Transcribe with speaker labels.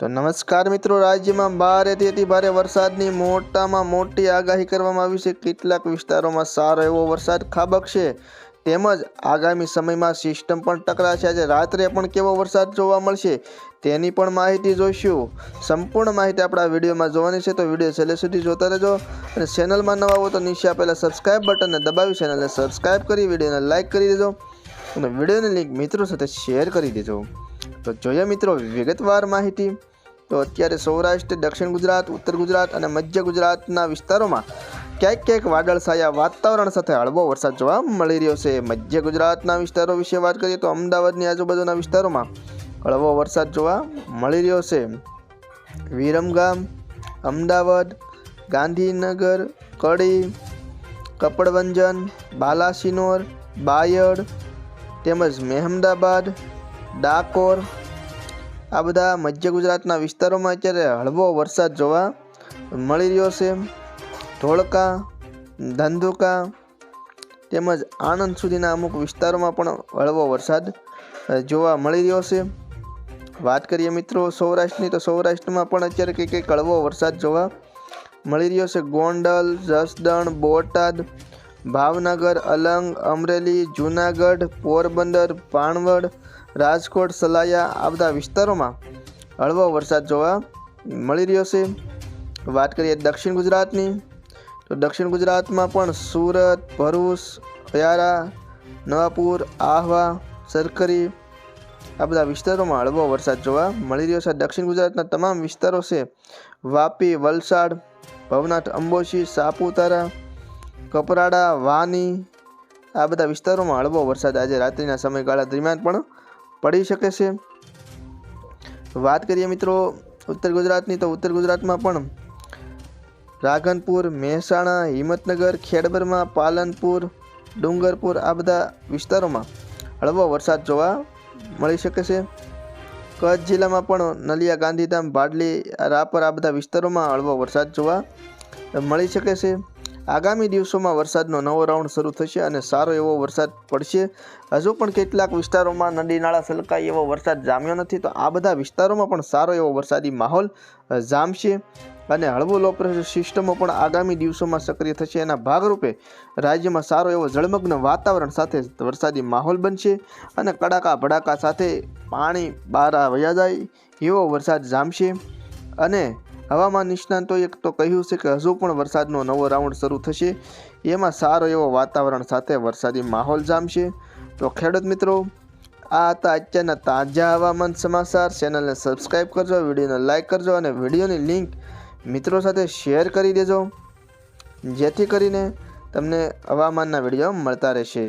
Speaker 1: તો નમસ્કાર મિત્રો, રાજ્યમાં ભારેથી અતિ ભારે વરસાદની મોટામાં મોટી આગાહી કરવામાં આવી છે. કેટલાક વિસ્તારોમાં સારો એવો વરસાદ ખાબકશે. તેમજ આગામી સમયમાં સિસ્ટમ પણ ટકરાશે. આજે રાત્રે પણ કેવો વરસાદ જોવા મળશે તેની પણ માહિતી જોઈશું. સંપૂર્ણ માહિતી આપણા વિડીયોમાં જોવાની છે. તો વીડિયો છેલ્લે સુધી જોતા રહેજો. અને ચેનલમાં નવા હો તો નીચે આપેલા સબસ્ક્રાઇબ બટનને દબાવી ચેનલને સબસ્ક્રાઇબ કરી, વિડીયોને લાઇક કરી દેજો. અને વિડીયોની લિંક મિત્રો સાથે શેર કરી દેજો. તો જોઈએ મિત્રો, વિગતવાર માહિતી. તો અત્યારે સૌરાષ્ટ્ર, દક્ષિણ ગુજરાત, ઉત્તર ગુજરાત અને મધ્ય ગુજરાતના વિસ્તારોમાં ક્યાંક ક્યાંક વાદળછાયા વાતાવરણ સાથે હળવો વરસાદ જોવા મળી રહ્યો છે. મધ્ય ગુજરાતના વિસ્તારો વિશે વાત કરીએ તો અમદાવાદની આજુબાજુના વિસ્તારોમાં હળવો વરસાદ જોવા મળી રહ્યો છે. વિરમગામ અમદાવાદ, ગાંધીનગર, કડી, કપડવંજન, બાલાસિનોર, બાયડ તેમજ મહેમદાબાદ ડાકોર. આ બધા મધ્ય ગુજરાતના વિસ્તારોમાં અત્યારે હળવો વરસાદ જોવા મળી રહ્યો છે. ધોળકા, ધંધુકા તેમજ આણંદ સુધીના અમુક વિસ્તારોમાં પણ હળવો વરસાદ જોવા મળી રહ્યો છે. વાત કરીએ મિત્રો સૌરાષ્ટ્રની, તો સૌરાષ્ટ્રમાં પણ અત્યારે કંઈક કંઈક હળવો વરસાદ જોવા મળી રહ્યો છે. ગોંડલ, જસદણ, બોટાદ, ભાવનગર, અલંગ, અમરેલી, જૂનાગઢ, પોરબંદર પાણવડ રાજકોટ, સલાયા આ બધા વિસ્તારોમાં હળવો વરસાદ જોવા મળી રહ્યો છે. વાત કરીએ દક્ષિણ ગુજરાતની, તો દક્ષિણ ગુજરાતમાં પણ સુરત, ભરૂચ વ્યારા નવાપુર, આહવા, સરખરી આ બધા વિસ્તારોમાં હળવો વરસાદ જોવા મળી રહ્યો છે. દક્ષિણ ગુજરાતના તમામ વિસ્તારો છે. વાપી, વલસાડ, ભવનાથ, અંબોશી, સાપુતારા, કપરાડા, વાની આ બધા વિસ્તારોમાં હળવો વરસાદ આજે રાત્રિના સમયગાળા દરમિયાન પણ પડી શકે છે. વાત કરીએ મિત્રો ઉત્તર ગુજરાતની, તો ઉત્તર ગુજરાતમાં પણ રાધનપુર, મહેસાણા, હિંમતનગર, ખેડબરમાં, પાલનપુર, ડુંગરપુર આ બધા વિસ્તારોમાં હળવો વરસાદ જોવા મળી શકે છે. કચ્છ જિલ્લામાં પણ નલિયા, ગાંધીધામ ભાડલી રાપર આ બધા વિસ્તારોમાં હળવો વરસાદ જોવા મળી શકે છે. આગામી દિવસોમાં વરસાદનો નવો રાઉન્ડ શરૂ થશે અને સારો એવો વરસાદ પડશે. હજુ પણ કેટલાક વિસ્તારોમાં નદી નાળા છલકાય એવો વરસાદ જામ્યો નથી, તો આ બધા વિસ્તારોમાં પણ સારો એવો વરસાદી માહોલ જામશે. અને હળવો લો પ્રેશર સિસ્ટમો પણ આગામી દિવસોમાં સક્રિય થશે. એના ભાગરૂપે રાજ્યમાં સારો એવો જળમગ્ન વાતાવરણ સાથે વરસાદી માહોલ બનશે અને કડાકા ભડાકા સાથે પાણી બહાર વયા જાય એવો વરસાદ જામશે. અને હવામાન નિષ્ણાંતોએ તો કહ્યું છે કે હજુ પણ વરસાદનો નવો રાઉન્ડ શરૂ થશે. એમાં સારો એવો વાતાવરણ સાથે વરસાદી માહોલ જામશે. તો ખેડૂત મિત્રો, આ હતા અત્યારના તાજા હવામાન સમાચાર. ચેનલને સબસ્ક્રાઈબ કરજો, વિડીયોને લાઇક કરજો અને વિડીયોની લિંક મિત્રો સાથે શેર કરી દેજો. જેથી કરીને તમને હવામાનના વીડિયો મળતા રહેશે.